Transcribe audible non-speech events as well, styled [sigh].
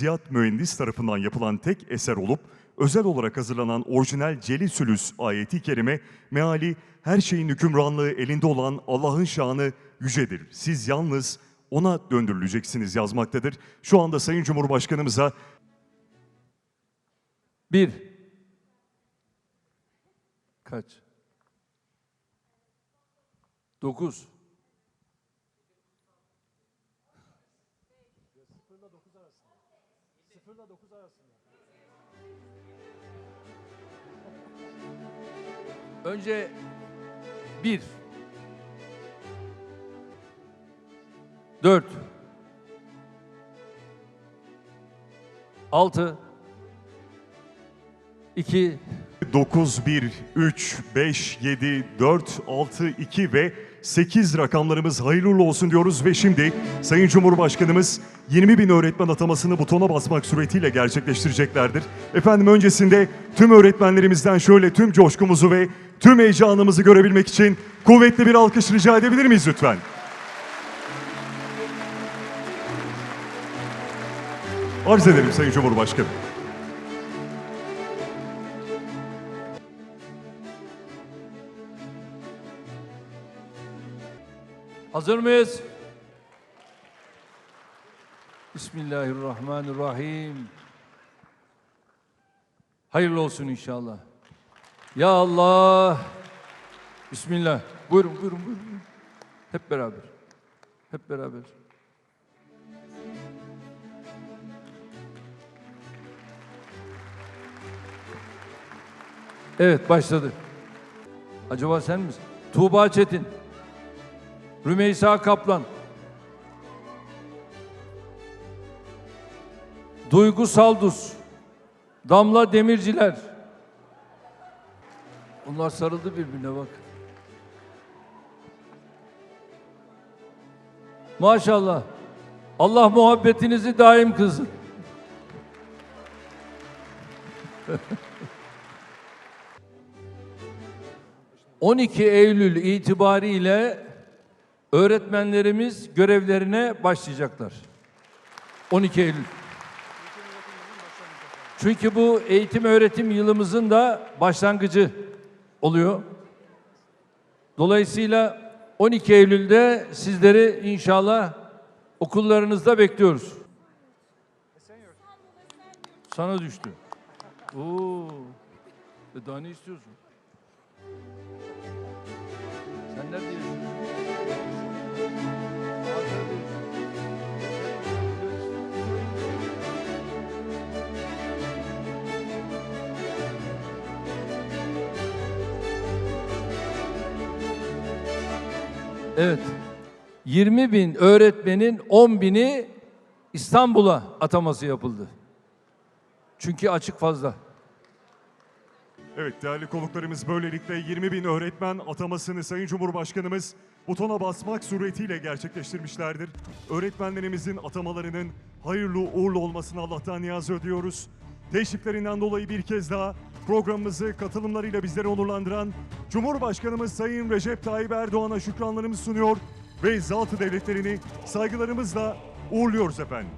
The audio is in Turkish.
Ziyad mühendis tarafından yapılan tek eser olup özel olarak hazırlanan orijinal Celil Sülüs ayeti kerime meali her şeyin hükümranlığı elinde olan Allah'ın şanı yücedir. Siz yalnız ona döndürüleceksiniz yazmaktadır. Şu anda Sayın Cumhurbaşkanımıza Bir. Kaç? Dokuz. Önce bir. Dört. Altı. İki. 9, 1, 3, 5, 7, 4, 6, 2 ve 8 rakamlarımız hayırlı olsun diyoruz ve şimdi Sayın Cumhurbaşkanımız 20 bin öğretmen atamasını butona basmak suretiyle gerçekleştireceklerdir. Efendim öncesinde tüm öğretmenlerimizden şöyle tüm coşkumuzu ve tüm heyecanımızı görebilmek için kuvvetli bir alkış rica edebilir miyiz lütfen? Arz ederim Sayın Cumhurbaşkanım. Hazır mıyız? Bismillahirrahmanirrahim. Hayırlı olsun inşallah. Ya Allah. Bismillah. Buyurun, buyurun, buyurun. Hep beraber. Hep beraber. Evet, başladı. Acaba sen misin? Tuğba Çetin. Rümeysa Kaplan. Duygu Saldus. Damla Demirciler. Onlar sarıldı birbirine bak. Maşallah. Allah muhabbetinizi daim kılsın. [laughs] ...12 Eylül itibariyle öğretmenlerimiz görevlerine başlayacaklar. 12 Eylül. Çünkü bu eğitim öğretim yılımızın da başlangıcı oluyor. Dolayısıyla 12 Eylül'de sizleri inşallah okullarınızda bekliyoruz. Sana düştü. Oo. E daha ne istiyorsun? Sen nerede yaşıyorsun? Evet. 20 bin öğretmenin 10 bini İstanbul'a ataması yapıldı. Çünkü açık fazla. Evet değerli konuklarımız böylelikle 20 bin öğretmen atamasını Sayın Cumhurbaşkanımız butona basmak suretiyle gerçekleştirmişlerdir. Öğretmenlerimizin atamalarının hayırlı uğurlu olmasını Allah'tan niyaz ediyoruz. Teşriflerinden dolayı bir kez daha programımızı katılımlarıyla bizleri onurlandıran Cumhurbaşkanımız Sayın Recep Tayyip Erdoğan'a şükranlarımızı sunuyor ve zatı devletlerini saygılarımızla uğurluyoruz efendim.